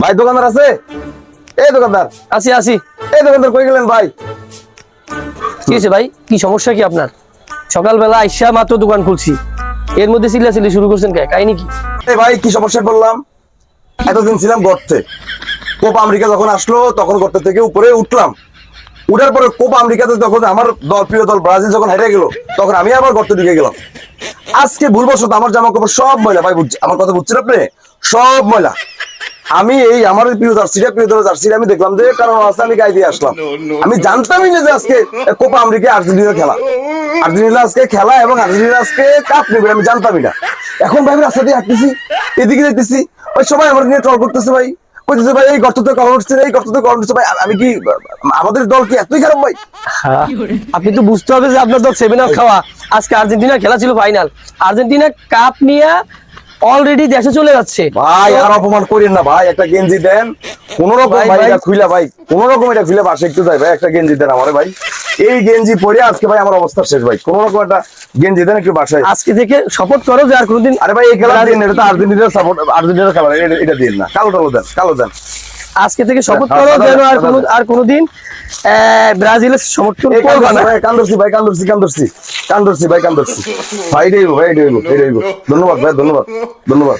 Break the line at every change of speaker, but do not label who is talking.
ভাই দোকানদার আছে? এই দোকানদার।
আসি আসি
এই দোকানদার কই গেলেন ভাই?
কি হয়েছে ভাই? কি সমস্যা কি আপনার? সকালবেলা আইসা মাত্র দোকান খুলছি। এর মধ্যে চিল্লাচিল্লি শুরু করছেন কে? কাহিনী কি?
এই ভাই কি সমস্যা বললাম এতদিন ছিলাম গর্তে। কোপা আমেরিকা যখন আসলো তখন গর্ত থেকে উপরে উঠলাম। উঠার পরে কোপ আমেরিকাতে যখন আমার দল প্রিয় দল ব্রাজিল যখন হেরে গেল তখন আমি আবার গর্তে ঢুকে গেলাম। আজকে ভুলবশত আমার জামা কাপড় সব ময়লা ভাই বুঝ- আমার কথা বুঝছেন আপনি? সব ময়লা। আমি এই আমার প্রিয় জার্সিটা প্রিয় দলের জার্সিটা আমি দেখলাম যে কারণ আছে আমি গায়ে দিয়ে আসলাম আমি জানতামই না যে আজকে কোপা আমেরিকা আর্জেন্টিনা খেলা। আর্জেন্টিনা আজকে খেলা এবং আর্জেন্টিনা আজকে কাপ নেবে আমি জানতামই না। এখন ভাই রাস্তা দিয়ে হাঁটতেছি এদিকে দেখতেছি ওই সবাই আমার নিয়ে ট্রল করতেছে ভাই। বলতেছে ভাই এই গর্ততে কখন উঠছে এই গর্ততে কখন উঠছে। ভাই আমি কি আমাদের দল কি এতই খারাপ ভাই?
হ্যাঁ, আপনি তো বুঝতে হবে যে আপনার দল সেভেন আপ খাওয়া। আজকে আর্জেন্টিনা খেলা ছিল ফাইনাল আর্জেন্টিনা কাপ নিয়ে অলরেডি দেশে চলে যাচ্ছে।
ভাই আর অপমান করেন না ভাই একটা গেঞ্জি দেন। কোন রকম
ভাই।
এটা খুইলা ভাই কোন রকম এটা খুইলা বাসে একটু যাই ভাই একটা গেঞ্জি দেন আমারে ভাই। এই গেঞ্জি পরে আজকে ভাই আমার অবস্থা শেষ ভাই। কোন রকম একটা গেঞ্জি দেন একটু বাসায়।
আজকে থেকে শপথ করো যে আর কোনদিন
আরে ভাই এই খেলা দিন এটা তো আর্জেন্টিনার সাপোর্ট আর্জেন্টিনার খেলা এটা- এটা দিন না। কালো টালো দেন কালো দেন।
আজকে থেকে শপথ
হ্যাঁ,
করো যেন আর কোনো আর কোনোদিন আহ, ব্রাজিলের সমর্থন করবে না।
ভাই কান্দরছি ভাই কান্দরছি কান্দরছি কান্দরছি ভাই কান্দরছি ভাই হইবো, ভাই হইবো। ধন্যবাদ ভাই ধন্যবাদ। ধন্যবাদ